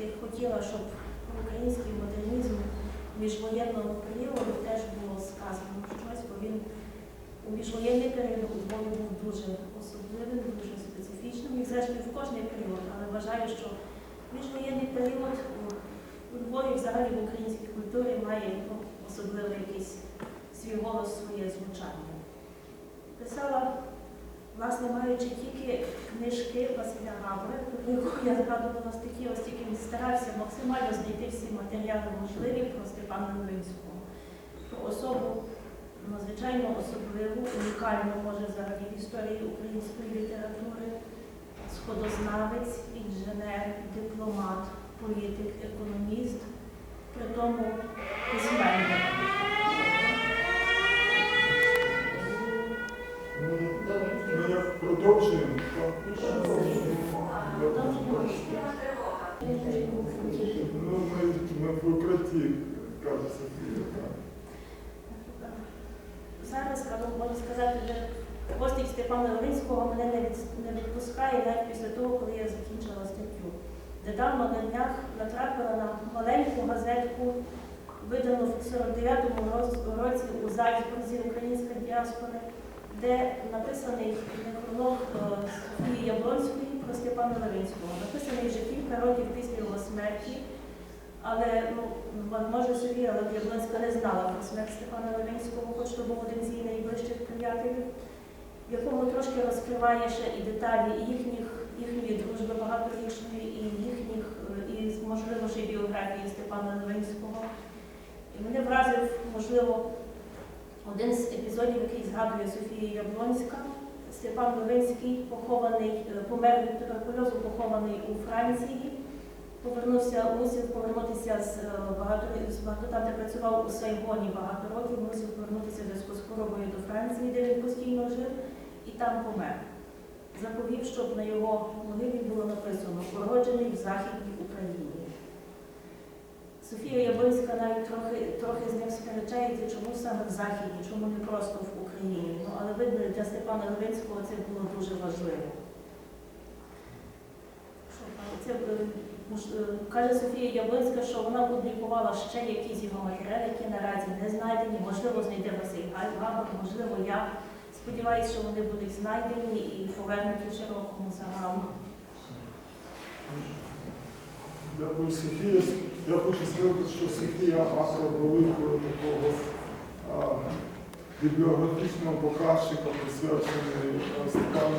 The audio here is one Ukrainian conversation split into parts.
все-таки хотіла, щоб український модернізм міжвоєнного періоду теж було сказано щось, бо він у міжвоєнний період Львові був дуже особливим, дуже специфічним, і зрештою в кожний період, але вважаю, що міжвоєнний період у, Львові взагалі в українській культурі має ну, особливий якийсь свій голос, своє звучання. Писала, власне, маючи тільки книжки Василя Габри, яку я згадувала статті, оскільки він старався максимально знайти всі матеріали можливі про Степана Новинського, про особу надзвичайно особливу, унікальну, може, взагалі в історії української літератури, сходознавець, інженер, дипломат, політик, економіст, при тому продовжуємо, ну, ми, ми в укритті, каже. Зараз можу сказати, що постать Степана Левинського мене не, відпускає навіть після того, коли я закінчила статтю. Недавно на днях натрапила на маленьку газетку, видану в 49-му році у Зальцбурзі Українська діаспора, де написаний некролог е, Софії Яблонської про Степана Левинського. Написаний вже кілька років після його смерті. Але ну, може Софія Яблонська не знала про смерть Степана Левинського, хоч то був один з її найближчих приятелів, в якому трошки розкриває ще і деталі їхніх, їхньої дружби багаторічної, і їхніх, е, і можливо ще й біографії Степана Левинського. І мене вразив, можливо, один з епізодів, який згадує Софія Яблонська. Степан Левинський похований, е, помер від туберкульозу, похований у Франції. Повернувся, мусив повернутися з е, багато з багато там, де працював у Сайгоні багато років, мусив повернутися в зв'язку з хворобою до Франції, де він постійно жив, і там помер. Заповів, щоб на його могилі було написано Породжений в Західній Україні. Софія Яблонська навіть трохи, трохи з ним сперечається, чому саме в Західній, чому не просто в Україні. Ну, але видно, для Степана Левинського це було дуже важливо. Це, е, е, каже Софія Яблинська, що вона публікувала ще якісь його матеріали, які наразі не знайдені. Можливо, знайде Василь Габар, можливо, я. Сподіваюся, що вони будуть знайдені і повернуті широкому загалу. Дякую, Софія. Я хочу сказати, що Софія автор великого такого бібліографічного покращика, присвячений Степану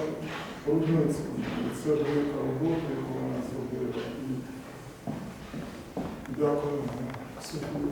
Рудницькому. Це велика робота, яку вона зробила. І дякую Софії.